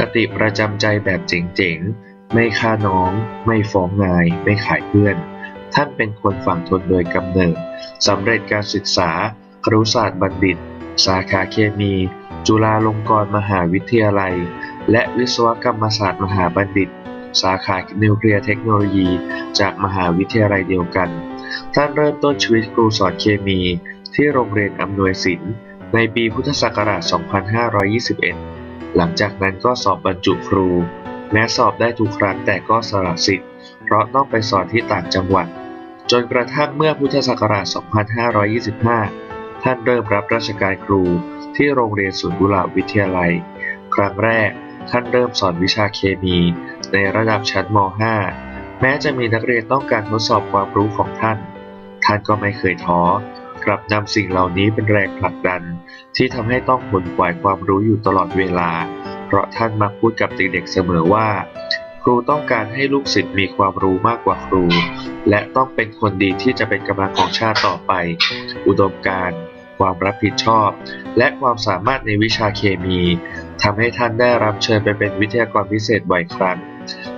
คติประจำใจแบบเจ๋งๆ ไม่ฆ่าน้อง ไม่ฟ้องนาย ไม่ขายเพื่อน ท่านเป็นคนฝั่งทนโดยกำเนิดสำเร็จการศึกษา ครุศาสตร์บัณฑิต สาขาเคมี จุฬาลงกรณ์มหาวิทยาลัย และวิศวกรรมศาสตร์มหาบัณฑิต สาขานิวเคลียร์เทคโนโลยี จากมหาวิทยาลัยเดียวกัน ท่านเริ่มต้นชีวิตครูสอนเคมี ที่โรงเรียนอำนวยสินในปีพุทธศักราช 2521 หลังจากนั้นก็สอบบรรจุครู แม้สอบได้ทุกครั้งแต่ก็สละสิทธิ์ เพราะต้องไปสอนที่ต่างจังหวัด จนกระทั่งเมื่อพุทธศักราช 2525 ท่านเริ่มรับราชการครูที่โรงเรียนสวนกุหลาบวิทยาลัย ครั้งแรกท่านเริ่มสอนวิชาเคมี ในระดับชั้นม .5 แม้จะมีนักเรียนต้องการทดสอบความรู้ของท่าน ท่านก็ไม่เคยท้อ กลับนำสิ่งเหล่านี้เป็นแรงผลักดัน ที่ทำให้ต้องขนขวายความรู้อยู่ตลอดเวลา เพราะท่านมักพูดกับเด็กๆเสมอว่า ครูต้องการให้ลูกศิษย์มีความรู้มากกว่าครู และต้องเป็นคนดีที่จะเป็นกำลังของชาติต่อไป อุดมการณ์ความรับผิดชอบ และความสามารถในวิชาเคมีทำให้ท่านได้รับเชิญไปเป็นวิทยากรพิเศษบ่อยครั้ง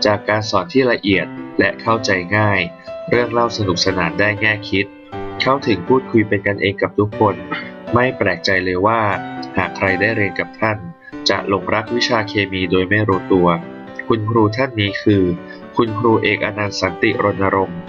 จากการสอนที่ละเอียดและเข้าใจง่าย เรื่องเล่าสนุกสนานได้แง่คิด เข้าถึงพูดคุยเป็นกันเองกับทุกคน ไม่แปลกใจเลยว่า หากใครได้เรียนกับท่าน จะหลงรักวิชาเคมีโดยไม่รู้ตัว คุณครูท่านนี้คือ คุณครูเอกอนันต์สันติรณรงค์